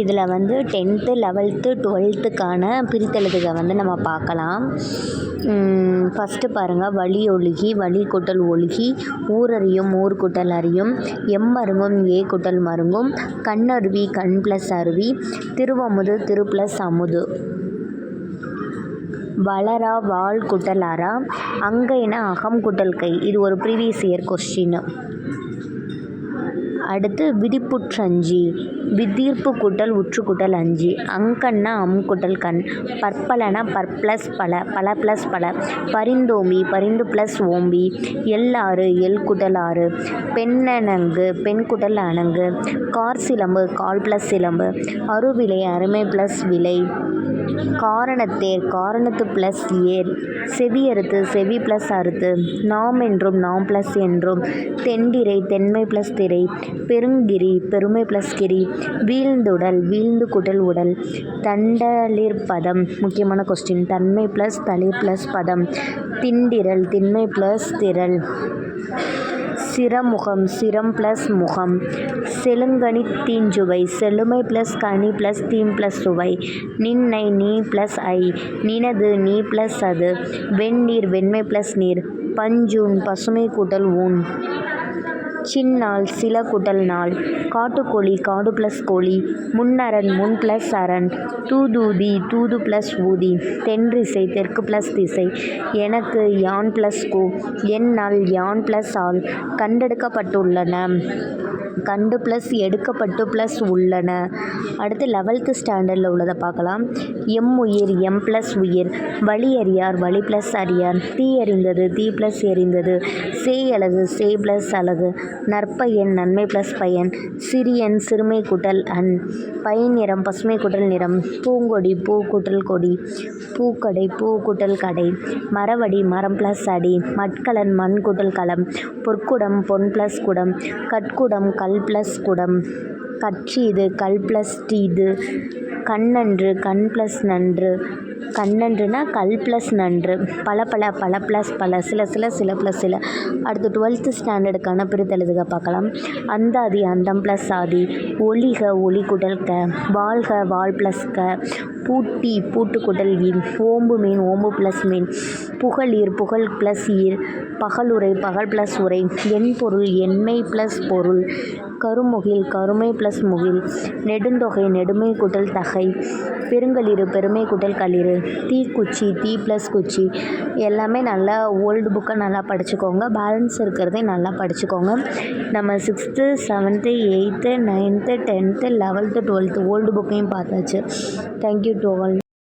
இதில் வந்து tenth eleventh டுவெல்த்துக்கான பிரித்தெழுதுக வந்து நம்ம பார்க்கலாம். ஃபஸ்ட்டு பாருங்கள் வழி ஒழுகி வழி கூட்டல் ஒழுகி ஊரறியும் ஊர் கூட்டல் அறியும் எம் மருங்கும் ஏ கூட்டல் மருங்கும் கண்ணருவி கண் ப்ளஸ் அருவி திருவமுது திரு ப்ளஸ் அமுது. வளரா வாள் கூட்டல் அரா அங்கைனா அகம் கூட்டல் கை. இது ஒரு ப்ரீவியஸ் இயர் கொஸ்டின் அடுத்து விதிப்புற்றஞ்சி வித்தீர்ப்பு கூட்டல் உற்று கூட்டல் அஞ்சி அங்கண்ணா அம் கூட்டல் கண் பற்பலனா பர் ப்ளஸ் பல பல ப்ளஸ் பல பரிந்தோம்பி பரிந்து ப்ளஸ் ஓம்பி எல்லாறு எல் கூட்டல் ஆறு பெண்ணணங்கு பெண் கூட்டல் அணங்கு கார் சிலம்பு கால் ப்ளஸ் சிலம்பு அருவிலை அருமை ப்ளஸ் விலை காரணத்தேர் காரணத்து ப்ளஸ் ஏர் செவி அறுத்து செவி ப்ளஸ் அறுத்து. நாம் என்றும் நாம் ப்ளஸ் என்றும். தெண்டிரை தென்மை ப்ளஸ் திரை. பெருங்கிரி பெருமை ப்ளஸ் கிரி. வீழ்ந்துடல் வீழ்ந்து குடல் உடல். தண்டலிர் பதம் முக்கியமான கொஸ்டின் தன்மை ப்ளஸ் தளிர் ப்ளஸ் பதம். திண்டிரல் திண்மை ப்ளஸ் திரள். சிரமுகம் சிரம் ப்ளஸ் முகம். செழுங்கனி தீஞ்சுவை செழுமை ப்ளஸ் கனி ப்ளஸ் தீம் ப்ளஸ் சுவை. நின்னை நீ ப்ளஸ் ஐ நினது நீ ப்ளஸ் அது. வெந்நீர் வெண்மை ப்ளஸ் நீர். பஞ்சூன் பசுமை கூட்டல் ஊன். சின்னாள் சில கூட்டல் நாள். காட்டுக்கோழி காடு ப்ளஸ் கோழி. முன்னரண் முன் ப்ளஸ் அரண். தூதூதி தூது ப்ளஸ் ஊதி. தென்றிசை தெற்கு ப்ளஸ் திசை. எனக்கு யான் ப்ளஸ் கு. என்னால் யான் ப்ளஸ் ஆள். கண்டெடுக்கப்பட்டுள்ளன. கண்டு ப்ளஸ் எடுக்கப்பட்டு ப்ளஸ் உள்ளன. அடுத்து லெவல்த்து ஸ்டாண்டர்டில் உள்ளதை பார்க்கலாம். எம் உயிர் எம் ப்ளஸ் உயிர். வழி அறியார் வழி ப்ளஸ் அறியார். தீ எறிந்தது தீ ப்ளஸ் எறிந்தது. சே அழகு சே ப்ளஸ் அழகு. நற்பயன் நன்மை ப்ளஸ் பயன். சிறியன் சிறுமை கூட்டல் அன். பை நிறம் பசுமை கூட்டல் நிறம். பூங்கொடி பூ கூட்டல் கொடி. பூக்கடை பூ கூட்டல் கடை. மரவடி மரம் ப்ளஸ் அடி. மட்கலன் மண் கூட்டல் களம். பொற்குடம் பொன் ப்ளஸ் குடம். கற்குடம் கல் ப்ளஸ் குடம். கற்றீது கல் ப்ளஸ் டீது கண்ணன்று கண் ப்ளஸ் நன்று. கண்ணன்றுனா கல் ப்ளஸ் நன்று. பல பல பல ப்ளஸ் பல சில சில சில ப்ளஸ் சில. அடுத்து டுவெல்த்து ஸ்டாண்டர்டுக்கான பிரித்தெழுதுக பார்க்கலாம் அந்தாதி அந்தம் ப்ளஸ் ஆதி. ஒளிக ஒளி கூட்டல் க வாழ்க வாழ் ப்ளஸ் க. பூட்டி பூட்டு கூட்டல் ஈர் ஓம்பு மீன் ஓம்பு ப்ளஸ் மீன் புகழீர் புகழ் ப்ளஸ் ஈர் பகலுரை பகல் ப்ளஸ் உரை எண் பொருள் எண்மை ப்ளஸ் பொருள் கருமுகில் கருமை ப்ளஸ் முகில் நெடுந்தொகை நெடுமை குடல் தகை பெருங்களிறு பெருமை குடல் களிறு தீக்குச்சி தீ ப்ளஸ் குச்சி எல்லாமே நல்லா ஓல்டு புக்கை நல்லா படிச்சுக்கோங்க. பேலன்ஸ் இருக்கிறதையும் நல்லா படிச்சுக்கோங்க. நம்ம sixth seventh eighth ninth tenth eleventh twelfth old புக்கையும் பார்த்தாச்சு. Thank you doll.